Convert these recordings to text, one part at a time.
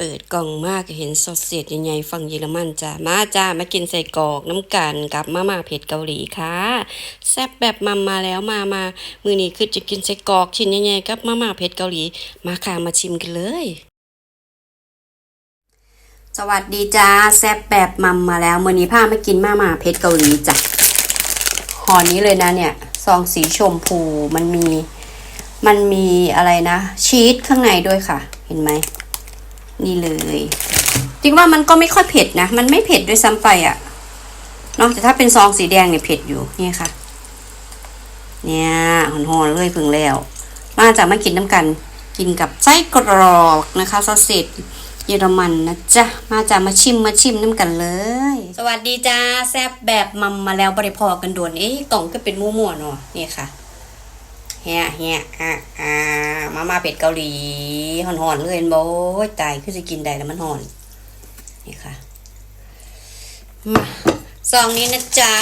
เปิดกล่องมากเห็นซอสเศษใหญ่ๆฝั่งเยอรมันจ้ามาจ้ามากินใส่กอกน้ำกันกับมาม่าเผ็ดเกาหลีค่ะแซ่บแบบมัมมาแล้วมามามือนี้คือจะกินใส่กอกชิ้นใหญ่ๆกับมาม่าเผ็ดเกาหลี มาค่ะมาชิมกันเลย สวัสดีจ้าแซ่บแบบมัมมาแล้วมือนี้พามากินมาม่าเผ็ดเกาหลีจ้ะห่อนี้เลยนะเนี่ยซองสีชมพูมันมี มันมีอะไรนะ ชีสข้างในด้วยค่ะ เห็นไหม นี่เลย จริงว่ามันก็ไม่ค่อยเผ็ดนะ มันไม่เผ็ดด้วยซ้ำไปอะ่ะเนอกจากถ้าเป็นซองสีแดงเนี่ยเผ็ดอยู่เนี่ยค่ะ เนี่ยหอนๆเลยพึ่งแล้ว มาจากมากินน้ำกัน กินกับไส้กรอกนะคะซอสเสร็จเยอรมันนะจ๊ะ มาจากมาชิมมาชิมน้ำกันเลย สวัสดีจ้าแซบแบบมัมมาแล้วบริพอกันด่วนเอ๊ะกล่องก็เป็นมั่วๆเนาะนี่ค่ะ เฮียเฮียอะอ่ามามาเป็ดเกาหลีหอนหอนๆเลยเห็นบ่โอ้ยตายคือจะกินได้แล้วมันหอนนี่ค่ะมาซองนี้นะจ๊ะ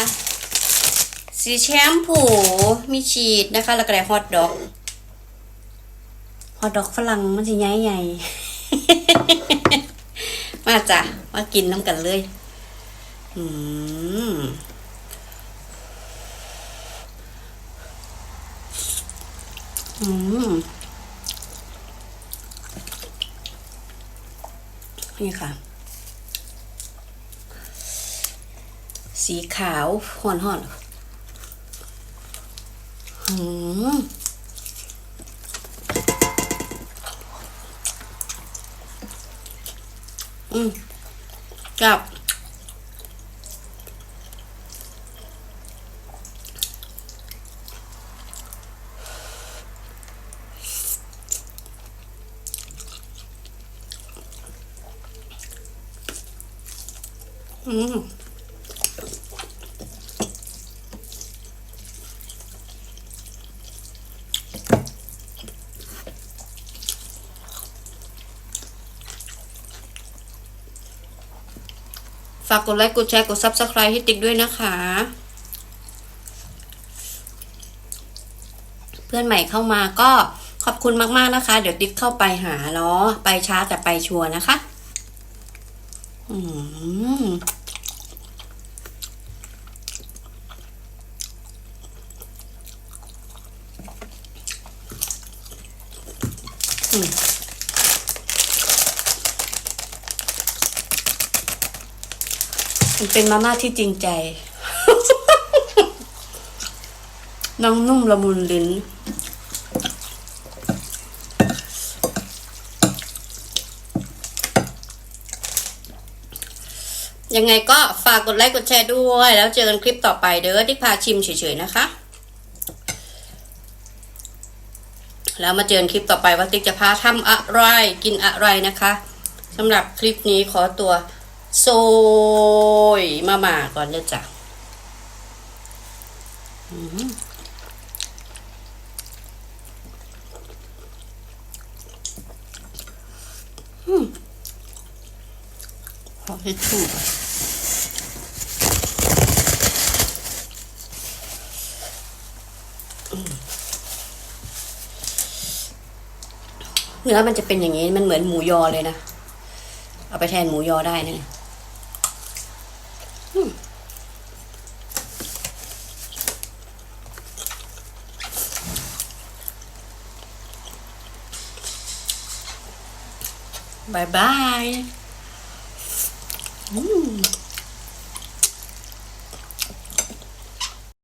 สีแชมพูมีชีสนะคะ แล้วก็ได้ฮอทดอกฮอทดอกฝรั่งมันจะใหญ่ใหญ่ๆมาจ้ะมากินน้ำกันเลย อืม อืมนี่ค่ะ สีขาวห่อนห่อนๆอืมอืมกับ อืมฝากกดไลค์กดแชร์กด Subscribe ให้ติ๊กด้วยนะคะ เพื่อนใหม่เข้ามาก็ขอบคุณมากๆนะคะ เดี๋ยวติ๊กเข้าไปหาเนาะไปช้าแต่ไปชัวร์นะคะ อืม มันเป็นมาม่าที่จริงใจ น้องนุ่มละมุนลิ้นยังไงก็ฝากกดไลค์กดแชร์ด้วย แล้วเจอกันคลิปต่อไปเด้อที่พาชิมเฉยๆนะคะ แล้วมาเจอกันคลิปต่อไปว่าติ๊กจะพาทำอะไรกินอะไรนะคะสำหรับคลิปนี้ขอตัวโซยมามาก่อนเลยจ้ะอืมอืมขอให้ถูก เนื้อมันจะเป็นอย่างนี้ มันเหมือนหมูยอเลยนะ เอาไปแทนหมูยอได้นะี่บายบาย อืม